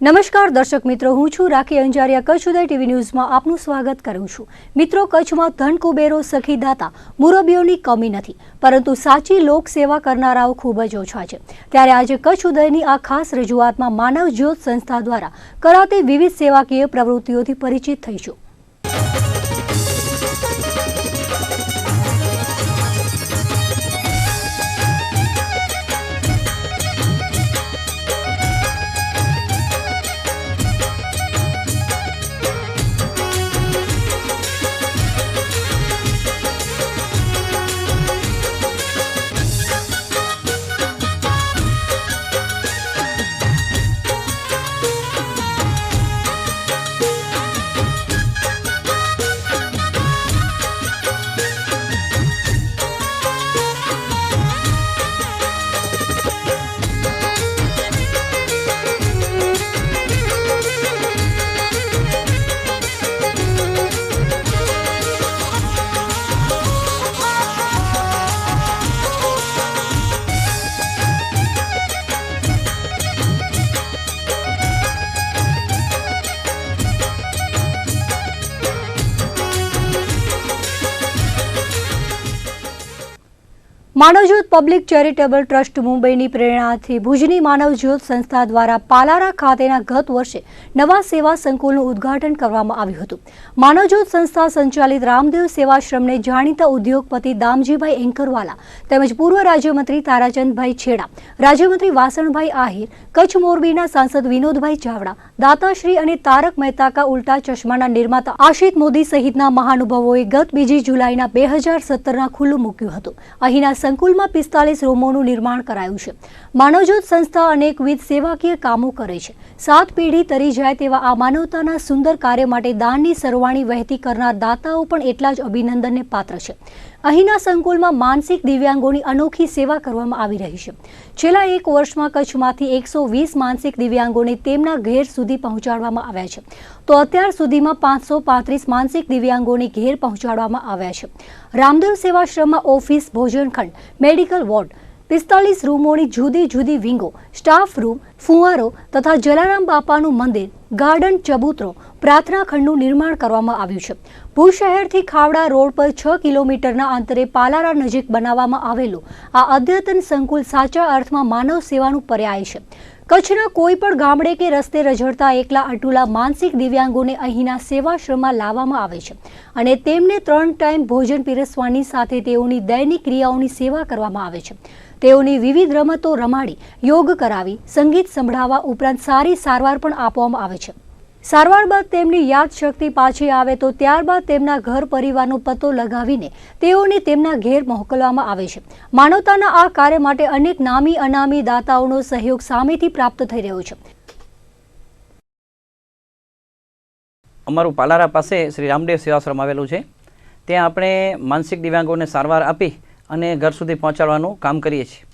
નમસ્કાર, દર્શક મિત્રો, હું છું રાખી અંજારિયા. કચ્છ ઉદય ટીવી ન્યૂઝમાં આપનું સ્વાગત કરું છું. મિત્રો, કચ્છમાં ધન કુબેરો સખી મુરબીઓની કમી નથી, પરંતુ સાચી લોક સેવા કરનારાઓ ખૂબ જ ઓછા છે. ત્યારે આજે કચ્છ ઉદયની આ ખાસ રજૂઆતમાં માનવ જ્યોત સંસ્થા દ્વારા કરાતી વિવિધ સેવાકીય પ્રવૃત્તિઓથી પરિચિત થઈશું. માનવજ્યોત પબ્લિક ચેરિટેબલ ટ્રસ્ટ મુંબઈની પ્રેરણાથી ભુજની માનવજ્યોત સંસ્થા દ્વારા પાલારા ખાતેના ગત વર્ષે નવા સેવા સંકુલનું ઉદ્ઘાટન કરવામાં આવ્યું હતું. માનવજ્યોત સંસ્થા સંચાલિત રામદેવ સેવાશ્રમને જાણીતા ઉદ્યોગપતિ દામજીભાઈ એન્કરવાલા તેમજ પૂર્વ રાજ્યમંત્રી તારાચંદભાઈ છેડા, રાજ્યમંત્રી વાસણભાઈ આહિર, કચ્છ મોરબીના સાંસદ વિનોદભાઈ ચાવડા, દાતાશ્રી અને તારક મહેતા કા ઉલ્ટા ચશ્માના નિર્માતા આશિત મોદી સહિતના મહાનુભાવોએ ગત બીજી જુલાઈના બે હજાર સત્તરના ખુલ્લું મૂક્યું હતું. અહીંના સંકુલમાં પિસ્તાલીસ રૂમોનું નિર્માણ કરાયું છે. માનવજ્યોત સંસ્થા અનેકવિધ સેવાકીય કામો કરે છે. સાત પેઢી તરી જાય તેવા આ માનવતાના સુંદર કાર્ય માટે દાનની સરવાણી વહેતી કરનાર દાતાઓ પણ એટલા જ અભિનંદનને પાત્ર છે. અહીંના સંકુલમાં માનસિક દિવ્યાંગોની અનોખી સેવા કરવામાં આવી રહી છે. છેલ્લા એક વર્ષમાં કચ્છમાંથી એકસો વીસ માનસિક દિવ્યાંગોને તેમના ઘેર સુધી પહોંચાડવામાં આવ્યા છે. તો અત્યાર સુધીમાં પાંચસો પાંત્રીસ માનસિક દિવ્યાંગોને ઘેર પહોંચાડવામાં આવ્યા છે. રામદેવ સેવાશ્રમમાં ઓફિસ, ભોજનખંડ, મેડિકલ વોર્ડ પિસ્તાલીસ રૂમોની જુદી જુદી વિંગો, સ્ટાફ રૂમ, ફુવારો તથા જલારામ બાપાનું મંદિર, ગાર્ડન ચબૂતરો પ્રાર્થના ખંડનું નિર્માણ કરવામાં આવ્યું છે. ભુજ શહેરથી ખાવડા રોડ પર છ કિલોમીટરના અંતરે પાલારા નજીક બનાવવામાં આવેલું આ અદ્યતન સંકુલ સાચા અર્થમાં માનવ સેવાનું પર્યાય છે. કચ્છના કોઈ પણ ગામડે કે રસ્તે રઝળતા એકલા અટુલા માનસિક દિવ્યાંગોને અહીંના સેવાશ્રમમાં લાવવામાં આવે છે અને તેમને ત્રણ ટાઈમ ભોજન પીરસવાની સાથે તેઓની દૈનિક ક્રિયાઓની સેવા કરવામાં આવે છે. તેઓની વિવિધ રમતો રમાડી, યોગ કરાવી, સંગીત સંભળાવવા ઉપરાંત સારી સારવાર પણ આપવામાં આવે છે. સારવાર બાદ તેમની યાદશક્તિ પાછી આવે તો ત્યારબાદ તેમના ઘર પરિવારનો પતો લગાવીને તેઓને તેમના ઘેર મોકલવામાં આવે છે. માનવતાના આ કાર્ય માટે અનેક નામી અનામી દાતાઓનો સહયોગ સામેથી પ્રાપ્ત થઈ રહ્યો છે. અમારું પાલારા પાસે શ્રી રામદેવ સેવાશ્રમ આવેલું છે. ત્યાં આપણે માનસિક દિવ્યાંગોને સારવાર આપી અને ઘર સુધી પહોંચાડવાનું કામ કરીએ છીએ.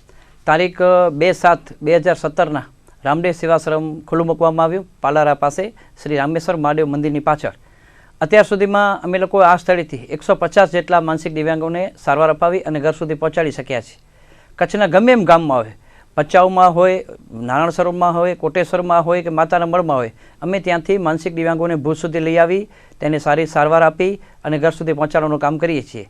તારીખ બે સાત બે હજાર સત્તરના રામદેવ સેવાશ્રમ ખુલ્લું મૂકવામાં આવ્યું. પાલારા પાસે શ્રી રામેશ્વર મહાદેવ મંદિરની પાછળ. અત્યાર સુધીમાં અમે લોકો આ સ્થળેથી એકસો પચાસ જેટલા માનસિક દિવ્યાંગોને સારવાર અપાવી અને ઘર સુધી પહોંચાડી શક્યા છીએ. કચ્છના ગમે એમ ગામમાં હોય ભચાઉમાં હોય નારાયણસરોમાં હોય, કોટેશ્વરમાં હોય કે માતાના મળમાં હોય, અમે ત્યાંથી માનસિક દિવ્યાંગોને ભૂજ સુધી લઈ આવી, તેને સારી સારવાર આપી અને ઘર સુધી પહોંચાડવાનું કામ કરીએ છીએ.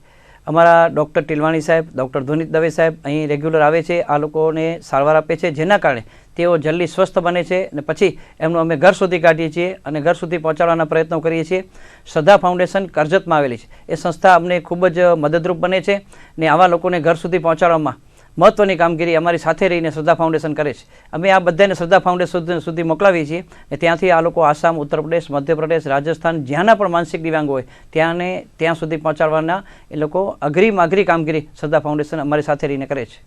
અમારા ડૉક્ટર ટિલવાણી સાહેબ, ડૉક્ટર ધુનિત દવે સાહેબ અહીં રેગ્યુલર આવે છે, આ લોકોને સારવાર આપે છે, જેના કારણે તેઓ જલ્દી સ્વસ્થ બને છે અને પછી એમનું અમે ઘર સુધી કાઢીએ છીએ અને ઘર સુધી પહોંચાડવાના પ્રયત્નો કરીએ છીએ. શ્રદ્ધા ફાઉન્ડેશન કરજતમાં આવેલી છે. એ સંસ્થા અમને ખૂબ જ મદદરૂપ બને છે ને આવા લોકોને ઘર સુધી પહોંચાડવામાં મહત્ત્વની કામગીરી અમારી સાથે રહીને શ્રદ્ધા ફાઉન્ડેશન કરે છે. અમે આ બધાને શ્રદ્ધા ફાઉન્ડેશન સુધી મોકલાવીએ છીએ ત્યાંથી આ લોકો આસામ ઉત્તર પ્રદેશ મધ્યપ્રદેશ, રાજસ્થાન જ્યાંના પણ માનસિક દિવ્યાંગ હોય, ત્યાંને ત્યાં સુધી પહોંચાડવાના એ લોકો અઘરી કામગીરી શ્રદ્ધા ફાઉન્ડેશન અમારી સાથે રહીને કરે છે.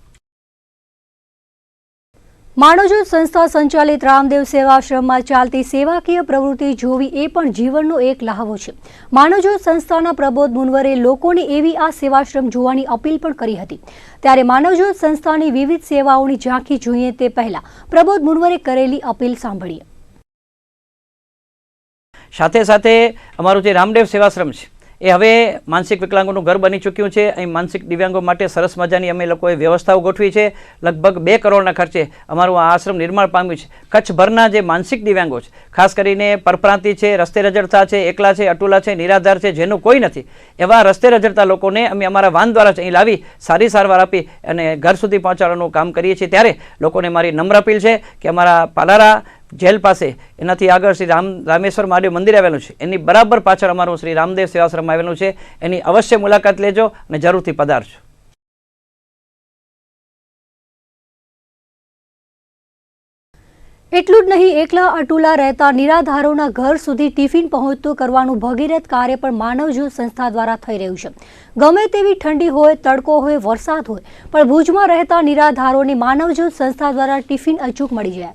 માણોજોત સંસ્થા સંચાલિત રામદેવ સેવાશ્રમમાં ચાલતી સેવાકીય પ્રવૃત્તિ જોવી એ પણ જીવનનો એક લહાવો છે. માનવજ્યોત સંસ્થાના પ્રબોધ મુનવરે લોકોને એવી આ સેવાશ્રમ જોવાની અપીલ પણ કરી હતી. ત્યારે માનવજ્યોત સંસ્થાની વિવિધ સેવાઓની ઝાંખી જોઈએ તે પહેલા પ્રબોધ મુનવરે કરેલી અપીલ સાંભળીએ. સાથે સાથે અમારું જે રામદેવ સેવાશ્રમ છે એ હવે માનસિક વિકલાંગોનું ઘર બની ચૂક્યું છે. અહીં માનસિક દિવ્યાંગો માટે સરસ મજાની અમે લોકોએ વ્યવસ્થાઓ ગોઠવી છે. લગભગ બે કરોડના ખર્ચે અમારું આ આશ્રમ નિર્માણ પામ્યું છે. કચ્છભરના જે માનસિક દિવ્યાંગો છે, ખાસ કરીને પરપ્રાંતિ છે, રસ્તે રજડતા છે, એકલા છે, અટુલા છે, નિરાધાર છે, જેનું કોઈ નથી, એવા રસ્તે રજડતા લોકોને અમે અમારા વાન દ્વારા જ અહીં લાવી સારી સારવાર આપી અને ઘર સુધી પહોંચાડવાનું કામ કરીએ છીએ. ત્યારે લોકોને મારી નમ્ર અપીલ છે કે અમારા પાલારા જેલ પાસે, એનાથી આગળ શ્રી રામ, રામેશ્વર મહાદેવ મંદિર આવેલું છે. એની બરાબર પાછળ અમારું શ્રી રામદેવ સેવાશ્રમ આવેલું છે. એની અવશ્ય મુલાકાત લેજો અને જરૂરથી પધારજો. એટલું જ નહીં, એકલા અટુલા રહેતા નિરાધારોના ઘર સુધી ટિફિન પહોંચતું કરવાનું ભગીરથ કાર્ય પણ માનવજ્યોત સંસ્થા દ્વારા થઈ રહ્યું છે. ગમે તેવી ઠંડી હોય, તડકો હોય, વરસાદ હોય, પણ ભુજમાં રહેતા નિરાધારોને માનવજ્યોત સંસ્થા દ્વારા ટિફિન અચૂક મળી જાય.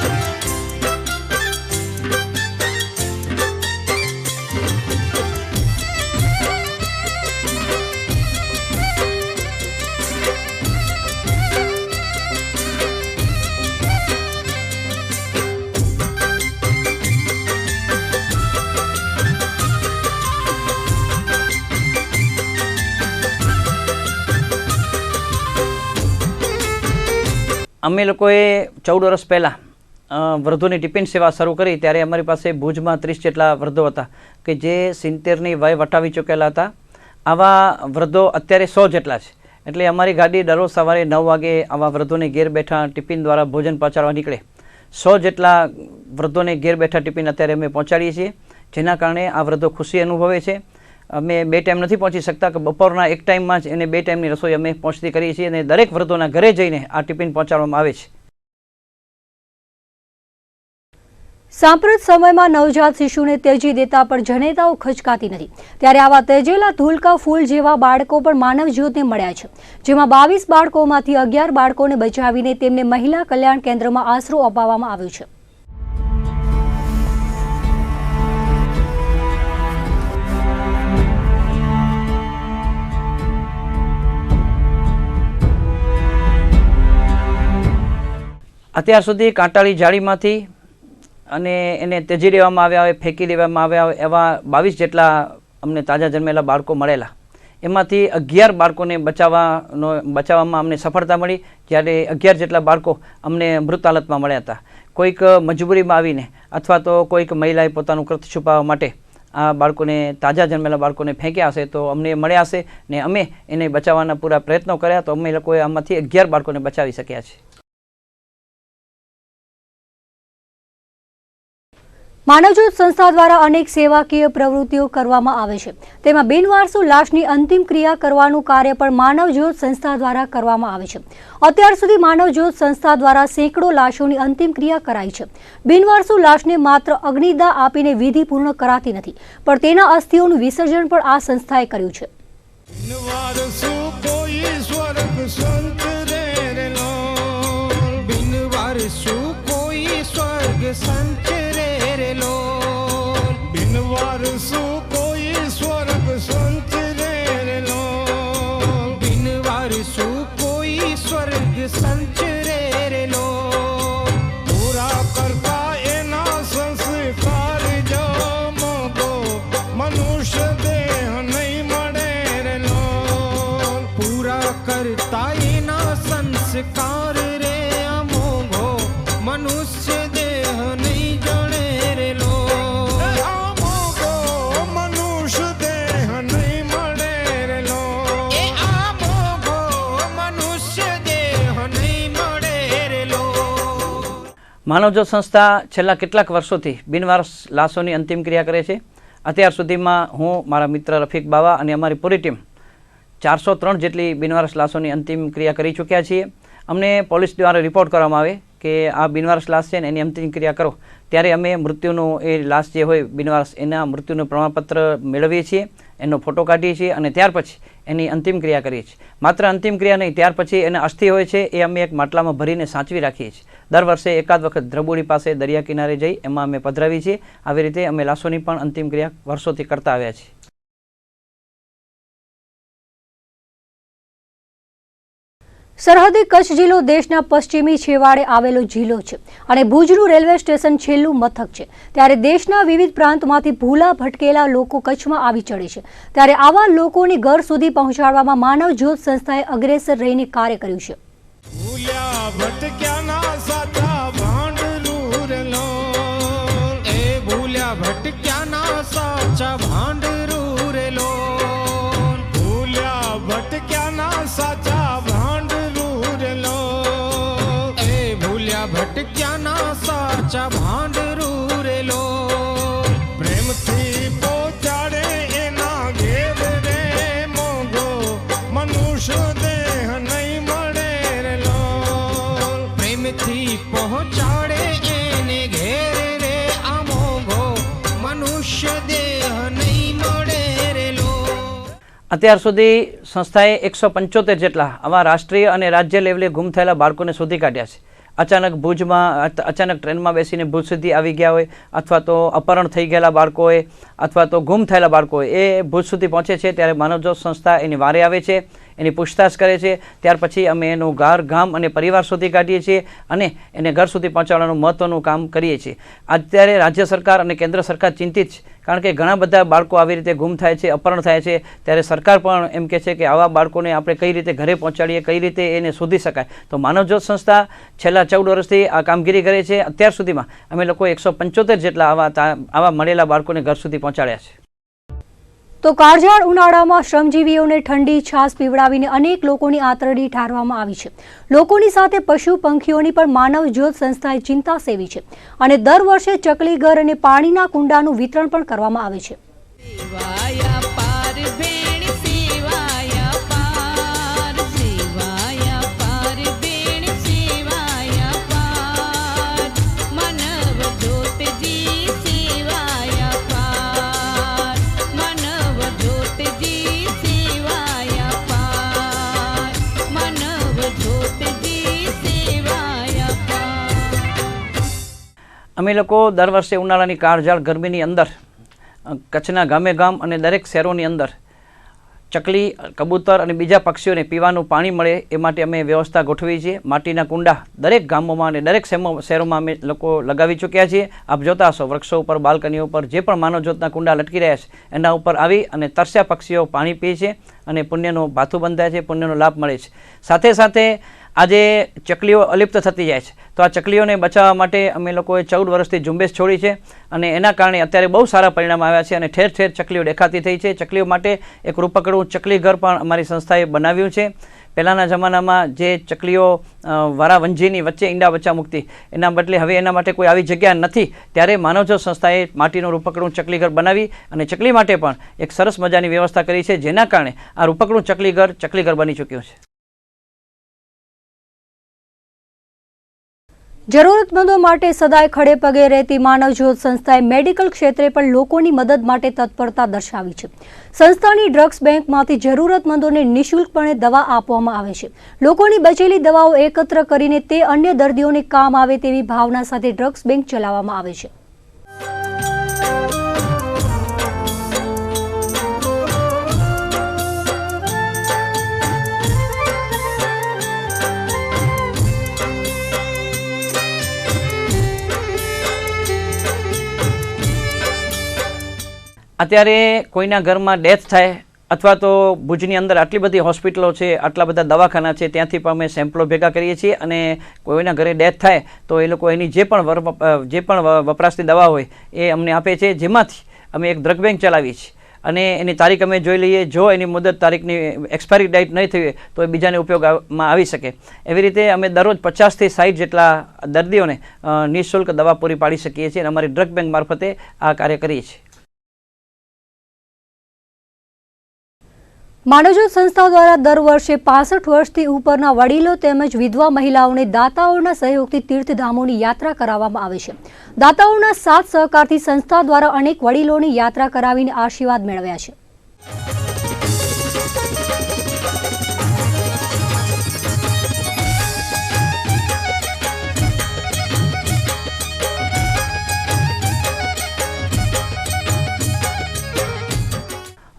અમે લોકોએ ચૌદ વર્ષ પહેલાં વૃદ્ધોની ટિફિન સેવા શરૂ કરી ત્યારે અમારી પાસે ભુજમાં ત્રીસ જેટલા વૃદ્ધો હતા કે જે સિત્તેરની વય વટાવી ચૂકેલા હતા. આવા વૃદ્ધો અત્યારે સો જેટલા છે. એટલે અમારી ગાડી દરરોજ સવારે નવ વાગે આવા વૃદ્ધોને ઘેર બેઠા ટિફિન દ્વારા ભોજન પહોંચાડવા નીકળે. સો જેટલા વૃદ્ધોને ઘેર બેઠા ટિફિન અત્યારે અમે પહોંચાડીએ છીએ, જેના કારણે આ વૃદ્ધો ખુશી અનુભવે છે. અમે બે ટાઈમ નથી પહોંચી શકતા કે બપોરના એક ટાઈમમાં જ એને બે ટાઈમની રસોઈ અમે પહોંચતી કરીએ છીએ અને દરેક વ્રતોના ઘરે જઈને આ ટિફિન પહોંચાડવામાં આવે છે. સાંપ્રત સમયમાં નવજાત શિશુને તેજી દેતા પણ જનેતાઓ ખચકાતી નથી. ત્યારે આવા તેજેલા ધૂલકા ફૂલ જેવા બાળકો પણ માનવ જ્યોતને મળ્યા છે. જેમાં બાવીસ બાળકોમાંથી અગિયાર બાળકોને બચાવીને તેમને મહિલા કલ્યાણ કેન્દ્રમાં આશરો અપાવવામાં આવ્યો છે. અત્યાર સુધી કાંટાળી જાળીમાંથી અને એને તેજી લેવામાં આવ્યા હોય, ફેંકી દેવામાં આવ્યા હોય, એવા બાવીસ જેટલા અમને તાજા જન્મેલા બાળકો મળેલા. એમાંથી અગિયાર બાળકોને બચાવવાનો, બચાવવામાં અમને સફળતા મળી. જ્યારે અગિયાર જેટલા બાળકો અમને મૃત હાલતમાં મળ્યા હતા. કોઈક મજબૂરીમાં આવીને અથવા તો કોઈક મહિલાએ પોતાનું કૃત છુપાવવા માટે આ બાળકોને, તાજા જન્મેલા બાળકોને ફેંક્યા હશે, તો અમને મળ્યા હશે ને અમે એને બચાવવાના પૂરા પ્રયત્નો કર્યા, તો અમે લોકોએ આમાંથી અગિયાર બાળકોને બચાવી શક્યા છે. માનવજ્યોત સંસ્થા દ્વારા અનેક સેવાકીય પ્રવૃત્તિઓ કરવામાં આવે છે. તેમાં બિનવારસુ લાશની અંતિમ ક્રિયા કરવાનું કાર્ય પણ માનવજ્યોત સંસ્થા દ્વારા કરવામાં આવે છે. અત્યાર સુધી માનવજ્યોત સંસ્થા દ્વારા સેંકડો લાશોની અંતિમ ક્રિયા કરાઈ છે. બિનવારસુ લાશને માત્ર અગ્નિદાહ આપીને વિધિ પૂર્ણ કરાતી નથી, પણ તેના અસ્થિઓનું વિસર્જન પણ આ સંસ્થાએ કર્યું છે. કોઈ સ્વર્ગ સંત માનવજ્યોત સંસ્થા છેલ્લા કેટલાક વર્ષોથી બિનવારસ લાશોની અંતિમ ક્રિયા કરે છે. અત્યાર સુધીમાં હું, મારા મિત્ર રફીક બાવા અને અમારી પૂરી ટીમ ચારસો ત્રણ જેટલી બિનવારસ લાશોની અંતિમ ક્રિયા કરી ચૂક્યા છીએ. અમને પોલીસ દ્વારા રિપોર્ટ કરવામાં આવે કે આ બિનવારસ લાશ છે ને એની અંતિમ ક્રિયા કરો. ત્યારે અમે મૃત્યુનો એ લાશ જે હોય બિનવારસ, એના મૃત્યુનું પ્રમાણપત્ર મેળવીએ છીએ, એનો ફોટો કાઢીએ છીએ અને ત્યાર પછી એની અંતિમ ક્રિયા કરીએ છીએ. માત્ર અંતિમ ક્રિયા નહીં, ત્યાર પછી એને અસ્થિ હોય છે એ અમે એક માટલામાં ભરીને સાચવી રાખીએ છીએ. દર વર્ષે એકાદ વખત દ્રબુડી પાસે દરિયા કિનારે જઈ એમાં અમે પધરાવીએ છીએ. આવી રીતે અમે લાશોની પણ અંતિમ ક્રિયા વર્ષોથી કરતા આવ્યા છીએ. સરહદી કચ્છ જિલ્લો દેશના પશ્ચિમી છેવાડે આવેલો જિલ્લો છે અને ભુજનું રેલવે સ્ટેશન છેલ્લું મથક છે. ત્યારે દેશના વિવિધ પ્રાંતમાંથી ભૂલા ભટકેલા લોકો કચ્છમાં આવી ચડે છે. ત્યારે આવા લોકોની ઘર સુધી પહોંચાડવામાં માનવ જ્યોત સંસ્થાએ અગ્રેસર રહીને કાર્ય કર્યું છે. ભૂલ્યા ભટક્યાના અત્યાર સુધી સંસ્થાએ એકસો પંચોતેર જેટલા આવા રાષ્ટ્રીય અને રાજ્ય લેવલે ગુમ થયેલા બાળકોને શોધી કાઢ્યા છે. અચાનક ભુજમાં અચાનક ટ્રેનમાં બેસીને ભુજ સુધી આવી ગયા હોય, અથવા તો અપહરણ થઈ ગયેલા બાળકો હોય અથવા તો ગુમ થયેલા બાળકો હોય એ ભુજ સુધી પહોંચે છે, ત્યારે માનવજ્યોત સંસ્થા એની વારે આવે છે. એની પૂછતાછ કરે છે. ત્યાર પછી અમે એનું ઘર, ગામ અને પરિવાર સુધી કાઢીએ છીએ અને એને ઘર સુધી પહોંચાડવાનું મહત્ત્વનું કામ કરીએ છીએ. અત્યારે રાજ્ય સરકાર અને કેન્દ્ર સરકાર ચિંતિત છે, કારણ કે ઘણા બધા બાળકો આવી રીતે ગુમ થાય છે, અપહરણ થાય છે. ત્યારે સરકાર પણ એમ કહે છે કે આવા બાળકોને આપણે કઈ રીતે ઘરે પહોંચાડીએ, કઈ રીતે એને શોધી શકાય. તો માનવજ્યોત સંસ્થા છેલ્લા ચૌદ વર્ષથી આ કામગીરી કરે છે. અત્યાર સુધીમાં અમે લોકો એકસો પંચોતેર જેટલા આવા આવા મળેલા બાળકોને ઘર સુધી પહોંચાડ્યા છે. તો કાળઝાળ ઉનાળામાં શ્રમજીવીઓને ઠંડી, છાશ પીવડાવીને અનેક લોકોની આંતરડી ઠારવામાં આવી છે. લોકોની સાથે પશુ પંખીઓની પણ માનવ જ્યોત સંસ્થાએ ચિંતા સેવી છે અને દર વર્ષે ચકલી ઘર અને પાણીના કુંડાનું વિતરણ પણ કરવામાં આવે છે. અમે લોકો દર વર્ષે ઉનાળાની કાળઝાળ ગરમીની અંદર કચ્છના ગામે ગામ અને દરેક શહેરોની અંદર ચકલી, કબૂતર અને બીજા પક્ષીઓને પીવાનું પાણી મળે એ માટે અમે વ્યવસ્થા ગોઠવી છીએ માટીના કુંડા દરેક ગામોમાં અને દરેક શહેરોમાં અમે લોકો લગાવી ચૂક્યા છીએ. આપ જોતા હશો વૃક્ષો ઉપર, બાલ્કનીઓ ઉપર જે પણ માનવજ્યોતના કુંડા લટકી રહ્યા છે, એના ઉપર આવી અને તરસ્યા પક્ષીઓ પાણી પીએ છે અને પુણ્યનું ભાથું બંધાય છે, પુણ્યનો લાભ મળે છે. સાથે સાથે આજે ચકલીઓ અલિપ્ત થતી જાય છે. તો આ ચકલીઓને બચાવવા માટે અમે લોકોએ ચૌદ વર્ષથી ઝુંબેશ છોડી છે અને એના કારણે અત્યારે બહુ સારા પરિણામ આવ્યા છે અને ઠેર ઠેર ચકલીઓ દેખાતી થઈ છે. ચકલીઓ માટે એક રૂપકડું ચકલી ઘર પણ અમારી સંસ્થાએ બનાવ્યું છે. પહેલાંના જમાનામાં જે ચકલીઓ વારાવંજીની વચ્ચે ઈંડા વચ્ચા મૂકતી, એના બદલે હવે એના માટે કોઈ આવી જગ્યા નથી. ત્યારે માનવજો સંસ્થાએ માટીનું રૂપકડું ચકલીઘર બનાવી અને ચકલી માટે પણ એક સરસ મજાની વ્યવસ્થા કરી છે, જેના કારણે આ રૂપકડું ચકલી ઘર ચકલી બની ચૂક્યું છે. જરૂરતમંદો માટે સદાય ખડે પગે રહેતી માનવજ્યોત સંસ્થાએ મેડિકલ ક્ષેત્રે પણ લોકોની મદદ માટે તત્પરતા દર્શાવી છે. સંસ્થાની ડ્રગ્સ બેંકમાંથી જરૂરતમંદોને નિઃશુલ્કપણે દવા આપવામાં આવે છે. લોકોની બચેલી દવાઓ એકત્ર કરીને તે અન્ય દર્દીઓને કામ આવે તેવી ભાવના સાથે ડ્રગ્સ બેંક ચલાવવામાં આવે છે. અત્યારે કોઈના ઘરમાં ડેથ થાય અથવા તો ભુજની અંદર આટલી બધી હોસ્પિટલો છે, આટલા બધા દવાખાના છે, ત્યાંથી પણ અમે સેમ્પલો ભેગા કરીએ છીએ અને કોઈના ઘરે ડેથ થાય તો એ લોકો એની જે પણ જે પણ વપરાશની દવા હોય એ અમને આપે છે, જેમાંથી અમે એક ડ્રગ બેંક ચલાવીએ છીએ. અને એની તારીખ અમે જોઈ લઈએ, જો એની મુદત તારીખની એક્સપાયરી ડેટ નહીં થઈ હોય તો એ બીજાને ઉપયોગમાં આવી શકે. એવી રીતે અમે દરરોજ પચાસથી સાઠ જેટલા દર્દીઓને નિઃશુલ્ક દવા પૂરી પાડી શકીએ છીએ અને અમારી ડ્રગ બેંક મારફતે આ કાર્ય કરીએ છીએ. માનવજ્યોત સંસ્થા દ્વારા દર વર્ષે પાસઠ વર્ષથી ઉપરના વડીલો તેમજ વિધવા મહિલાઓને દાતાઓના સહયોગથી તીર્થધામોની યાત્રા કરાવવામાં આવે છે. દાતાઓના સાથ સહકારથી સંસ્થા દ્વારા અનેક વડીલોની યાત્રા કરાવીને આશીર્વાદ મેળવ્યા છે.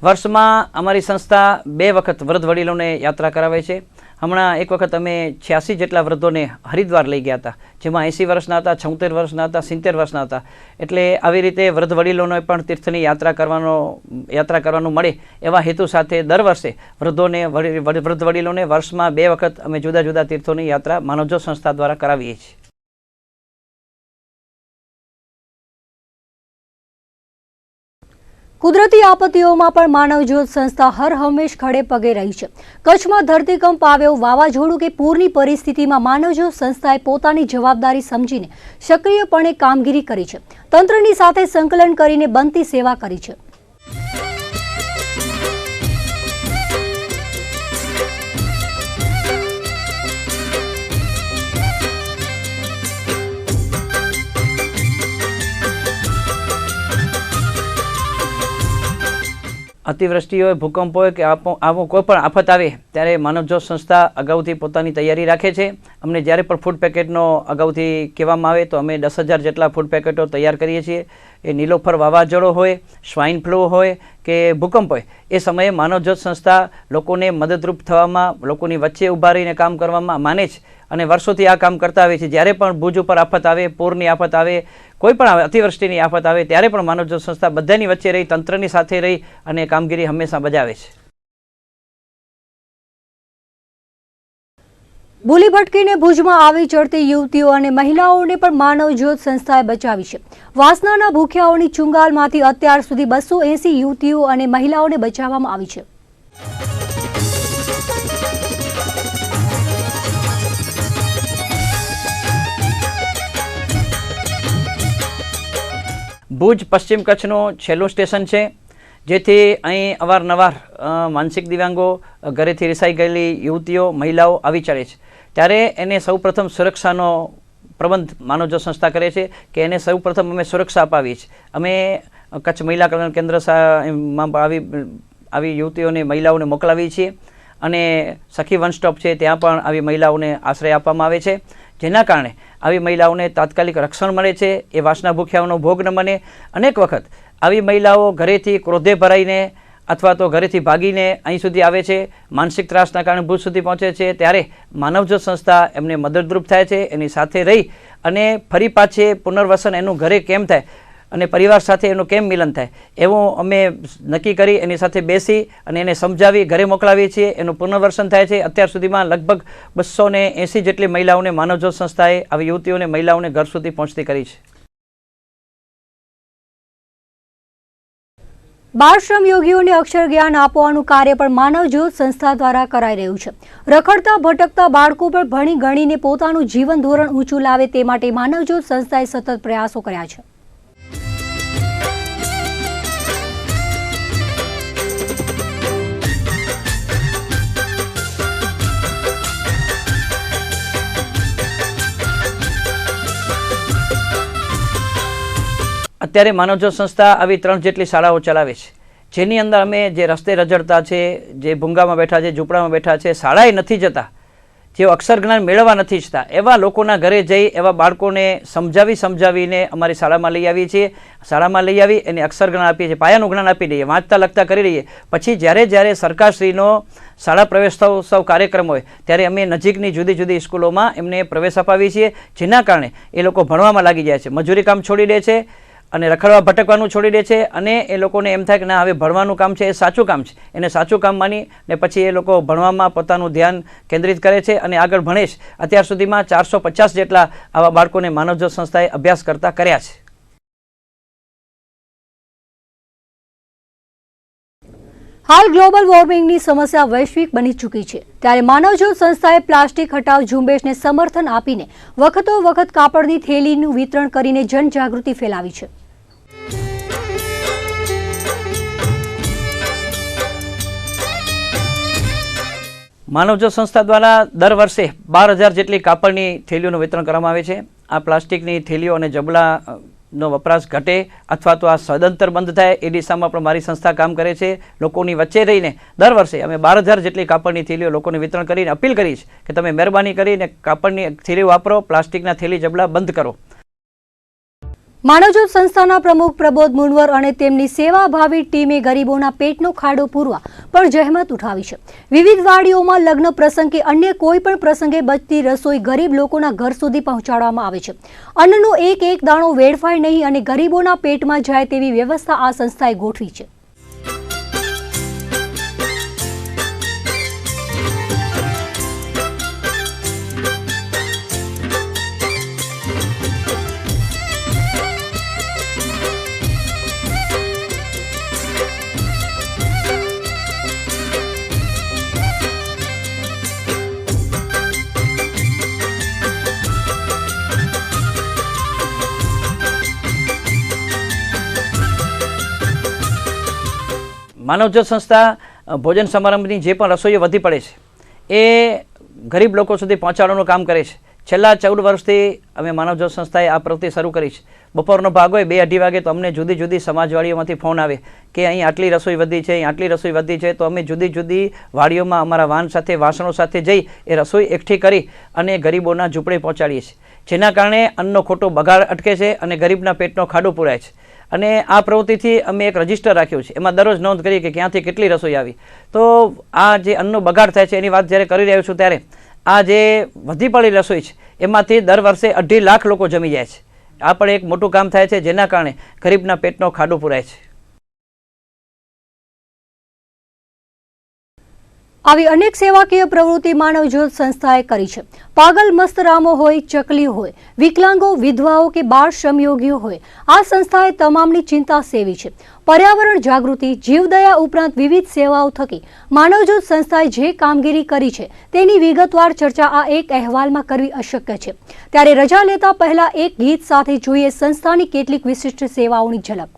વર્ષમાં અમારી સંસ્થા બે વખત વૃદ્ધ વડીલોને યાત્રા કરાવે છે. હમણાં એક વખત અમે છ્યાસી જેટલા વૃદ્ધોને હરિદ્વાર લઈ ગયા હતા, જેમાં એંસી વર્ષના હતા, છોતેર વર્ષના હતા, સિત્તેર વર્ષના હતા. એટલે આવી રીતે વૃદ્ધ વડીલોને પણ તીર્થની યાત્રા કરવાનો, યાત્રા કરવાનું મળે એવા હેતુ સાથે દર વર્ષે વૃદ્ધોને વૃદ્ધ વડીલોને વર્ષમાં બે વખત અમે જુદા જુદા તીર્થોની યાત્રા માનવજો સંસ્થા દ્વારા કરાવીએ છીએ. કુદરતી આપત્તિઓમાં પણ માનવજ્યોત સંસ્થા હર હંમેશ ખડે પગે રહી છે. કચ્છમાં ધરતીકંપ આવ્યો વાવાઝોડું કે પૂરની પરિસ્થિતિમાં માનવજ્યોત સંસ્થાએ પોતાની જવાબદારી સમજીને સક્રિયપણે કામગીરી કરી છે. તંત્રની સાથે સંકલન કરીને બનતી સેવા કરી છે. અતિવૃષ્ટિ હોય ભૂકંપ હોય કે આવો કોઈ પણ આફત આવે, ત્યારે માનવજ્યોત સંસ્થા અગાઉથી પોતાની તૈયારી રાખે છે. અમને જ્યારે પણ ફૂડ પેકેટનો અગાઉથી કહેવામાં આવે, તો અમે દસ હજાર જેટલા ફૂડ પેકેટો તૈયાર કરીએ છીએ. એ નીલોફર વાવાઝોડો હોય સ્વાઇન ફ્લૂ હોય કે ભૂકંપ હોય, એ સમયે માનવજ્યોત સંસ્થા લોકોને મદદરૂપ થવામાં, લોકોની વચ્ચે ઊભા રહીને કામ કરવામાં માને છે અને વર્ષોથી આ કામ કરતા આવે છે. જ્યારે પણ ભુજ ઉપર આફત આવે, પૂરની આફત આવે કોઈ પણ અતિવૃષ્ટિની આફત આવે ત્યારે પણ માનવજ્યોત સંસ્થા બધાની વચ્ચે રહી, તંત્રની સાથે રહી અને કામગીરી હંમેશા બજાવે છે. ભૂલી ભટકીને ભુજમાં આવી ચડતી યુવતીઓ અને મહિલાઓને પણ માનવજ્યોત સંસ્થાએ બચાવી છે. વાસનાના ભૂખ્યાઓની ચુંગાલમાંથી અત્યાર સુધી બસો એંસી યુવતીઓ અને મહિલાઓને બચાવવામાં આવી છે. ભુજ પશ્ચિમ કચ્છનું છેલ્લું સ્ટેશન છે, જેથી અહીં અવારનવાર માનસિક દિવ્યાંગો ઘરેથી રિસાઈ ગયેલી યુવતીઓ, મહિલાઓ આવી ચડે છે. ત્યારે એને સૌપ્રથમ સુરક્ષાનો પ્રબંધ માનવજો સંસ્થા કરે છે કે એને સૌપ્રથમ અમે સુરક્ષા અપાવીએ છીએ. અમે કચ્છ મહિલા કલ્યાણ કેન્દ્રમાં આવી આવી યુવતીઓને, મહિલાઓને મોકલાવી છીએ અને સખી વન સ્ટોપ છે, ત્યાં પણ આવી મહિલાઓને આશ્રય આપવામાં આવે છે. જેના કારણે આવી મહિલાઓને તાત્કાલિક રક્ષણ મળે છે. એ વાસના ભૂખ્યાઓનો ભોગ ન બને. અનેક વખત આવી મહિલાઓ ઘરેથી ક્રોધે ભરાઈને અથવા તો ઘરેથી ભાગીને અહીં સુધી આવે છે. માનસિક ત્રાસના કારણે ભુજ સુધી પહોંચે છે. ત્યારે માનવજ્યોત સંસ્થા એમને મદદરૂપ થાય છે. એની સાથે રહી અને ફરી પાછે પુનર્વસન એનું ઘરે કેમ થાય? અને પરિવાર સાથે એનું કેમ મિલન થાય? એવું અમે નક્કી કરી, એની સાથે બેસી અને એને સમજાવી, ઘરે મોકલાવીએ છીએ. એનું પુનર્વસન થાય છે. અત્યાર સુધીમાં લગભગ બસો એંસી જેટલી મહિલાઓને માનવજ્યોત સંસ્થાએ આવી યુવતીઓને મહિલાઓને ઘર સુધી પહોંચતી કરી છે. બાળ શ્રમ યોગીઓને અક્ષર જ્ઞાન આપવાનું કાર્ય પણ માનવજ્યોત સંસ્થા દ્વારા કરાઈ રહ્યું છે. રખડતા, ભટકતા બાળકો પર ભણી ગણીને પોતાનું જીવન ધોરણ ઊંચું લાવે તે માટે માનવજ્યોત સંસ્થાએ સતત પ્રયાસો કર્યા છે. અત્યારે માનવજ્યોત સંસ્થા આવી ત્રણ જેટલી શાળાઓ ચલાવે છે. જેની અંદર અમે જે રસ્તે રજડતા છે, જે ભૂંગામાં બેઠા છે, ઝૂંપડામાં બેઠા છે, શાળાએ નથી જતા. જેઓ અક્ષર જ્ઞાન મેળવવા નથી ઈચ્છતા એવા લોકોના ઘરે જઈ, એવા બાળકોને સમજાવી સમજાવીને અમારી શાળામાં લઈ આવીએ છીએ. શાળામાં લઈ આવી, એને અક્ષર જ્ઞાન આપીએ છીએ, પાયાનું જ્ઞાન આપી દઈએ, વાંચતા, લખતા કરી દઈએ. પછી જ્યારે જ્યારે સરકારશ્રીનો શાળા પ્રવેશોત્સવ કાર્યક્રમ હોય, ત્યારે અમે નજીકની જુદી જુદી સ્કૂલોમાં એમને પ્રવેશ અપાવીએ છીએ. જેના કારણે એ લોકો ભણવામાં લાગી જાય છે. મજૂરી કામ છોડી દે છે. અને રખડવા ભટકવાનું છોડી દે છે અને એ લોકોને એમ થાય કે ના, હવે ભણવાનું કામ છે, એ સાચું કામ છે. એને સાચું કામ માની ને પછી એ લોકો ભણવામાં પોતાનું ધ્યાન કેન્દ્રિત કરે છે અને આગળ ભણે છે. અત્યાર સુધીમાં ચારસો પચાસ જેટલા આવા બાળકોને માનવજ્યોત સંસ્થાએ અભ્યાસ કરતા કર્યા છે. હાલ ગ્લોબલ વોર્મિંગની સમસ્યા વૈશ્વિક બની ચૂકી છે. ત્યારે માનવજ્યોત સંસ્થાએ પ્લાસ્ટિક હટાવ ઝુંબેશને સમર્થન આપીને વખતો વખત કાપડની થેલીનું વિતરણ કરીને જનજાગૃતિ ફેલાવી છે. માનવજ્યોત સંસ્થા દ્વારા દર વર્ષે બાર હજાર જેટલી કાપડની થેલીઓનું વિતરણ કરવામાં આવે છે. આ પ્લાસ્ટિકની થેલીઓ અને જબલાનો વપરાશ ઘટે અથવા તો આ સદંતર બંધ થાય એ દિશામાં પણ મારી સંસ્થા કામ કરે છે. લોકોની વચ્ચે રહીને દર વર્ષે અમે બાર હજાર જેટલી કાપડની થેલીઓ લોકોને વિતરણ કરીને અપીલ કરીશ કે તમે મહેરબાની કરીને કાપડની થેલી વાપરો, પ્લાસ્ટિકના થેલી, જબલા બંધ કરો. માનવજ્યોત સંસ્થાના પ્રમુખ પ્રબોધ મુનવર અને તેમની સેવાભાવી ટીમે ગરીબોના પેટનો ખાડો પૂરવા પણ જહેમત ઉઠાવી છે. વિવિધ વાડીઓમાં લગ્ન પ્રસંગ અન્ય કોઈ પણ પ્રસંગે બચતી રસોઈ ગરીબ લોકોના ઘર સુધી પહોંચાડવામાં આવે છે. અન્નનો એક એક દાણો વેડફાય નહીં અને ગરીબોના પેટમાં જાય તેવી વ્યવસ્થા આ સંસ્થાએ ગોઠવી છે. માનવજ્યોત સંસ્થા ભોજન સમારંભની જે પણ રસોઈઓ વધી પડે છે, એ ગરીબ લોકો સુધી પહોંચાડવાનું કામ કરે છે. છેલ્લા ચૌદ વર્ષથી અમે માનવજ્યોત સંસ્થાએ આ પ્રવૃત્તિ શરૂ કરી છે. બપોરનો ભાગ હોય બે અઢી વાગે તો અમને જુદી જુદી સમાજવાળીઓમાંથી ફોન આવે કે અહીં આટલી રસોઈ વધી છે, અહીં આટલી રસોઈ વધી છે, તો અમે જુદી જુદી વાડીઓમાં અમારા વાન સાથે, વાસણો સાથે જઈ એ રસોઈ એકઠી કરી અને ગરીબોના ઝૂંપડે પહોંચાડીએ છીએ. જેના કારણે અન્નનો ખોટો બગાડ અટકે છે અને ગરીબના પેટનો ખાડો પૂરાય છે. અને આ પ્રવૃત્તિથી અમે એક રજિસ્ટર રાખ્યું છે. એમાં દરરોજ નોંધ કરીએ કે ક્યાંથી કેટલી રસોઈ આવી. તો આ જે અન્નનો બગાડ થાય છે, એની વાત જ્યારે કરી રહ્યો છું ત્યારે આ જે વધી પડેલી રસોઈ છે, એમાંથી દર વર્ષે અઢી લાખ લોકો જમી જાય છે. આ પણ એક મોટું કામ થાય છે, જેના કારણે ગરીબના પેટનો ખાડો પૂરાય છે. આવી અનેક સેવાકીય પ્રવૃત્તિ માનવ સંસ્થાએ કરી છે. પાગલ મસ્તરામો હોય, ચકલી હોય, વિકલાંગો, વિધવાઓ કે બાળ શ્રમયોગીઓ હોય, આ સંસ્થાએ તમામની ચિંતા સેવી છે. પર્યાવરણ જાગૃતિ, જીવદયા ઉપરાંત વિવિધ સેવાઓ થકી માનવજ્યોત સંસ્થાએ જે કામગીરી કરી છે, તેની વિગતવાર ચર્ચા આ એક અહેવાલમાં કરવી અશક્ય છે. ત્યારે રજા લેતા પહેલા એક ગીત સાથે જોઈએ સંસ્થાની કેટલીક વિશિષ્ટ સેવાઓની ઝલક.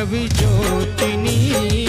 માનવ જ્યોતિની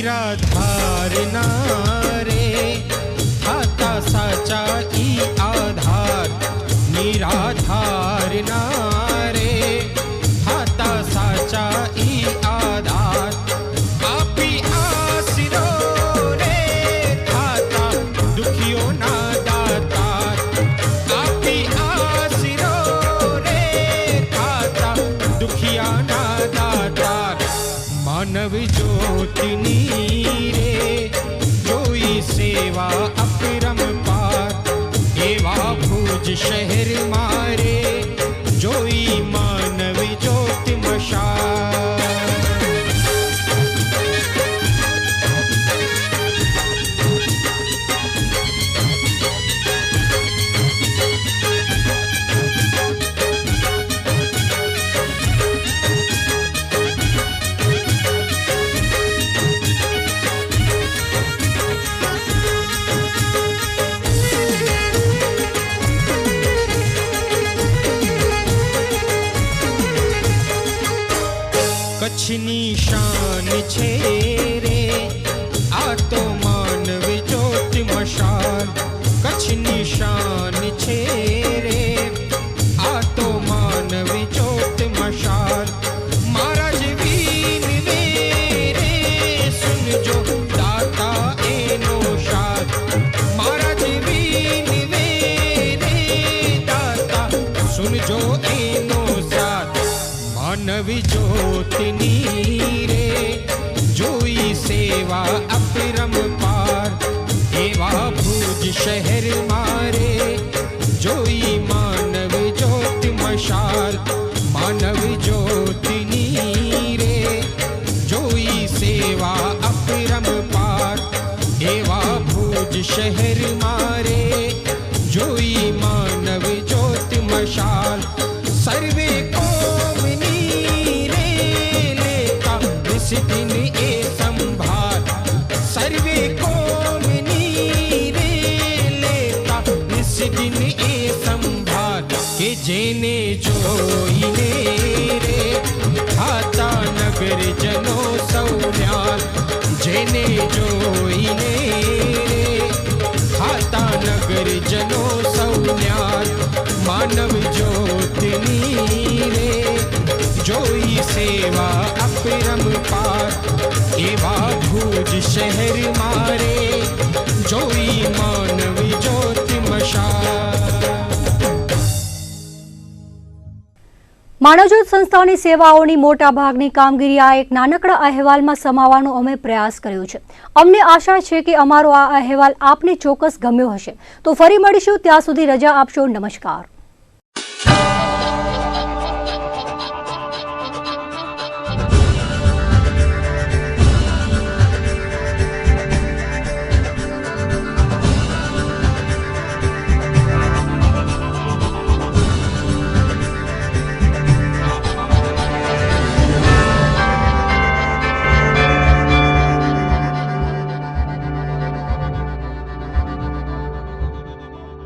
નિરાધારના રે થાતા સાચા ઈ આધાર નિરાધારના ભુજ શહેર ભુજ શહેર જેને જોઈને રે ખાતા નગરજનો સૌમ્યાલ માનવ જ્યોતિની રે. જોઈ સેવા અપરમ પાર એવા ભુજ શહેર મારે જોઈ માનવી જ્યોતિ મશા માનવજ્યોત સંસ્થાઓની સેવાઓની મોટા ભાગની કામગીરી આ એક નાનકડા અહેવાલમાં સમાવવાનો અમે પ્રયાસ કર્યો છે. અમને આશા છે કે અમારો આ અહેવાલ આપને ચોક્કસ ગમ્યો હશે. તો ફરી મળીશું, ત્યાં સુધી રજા આપશો, નમસ્કાર.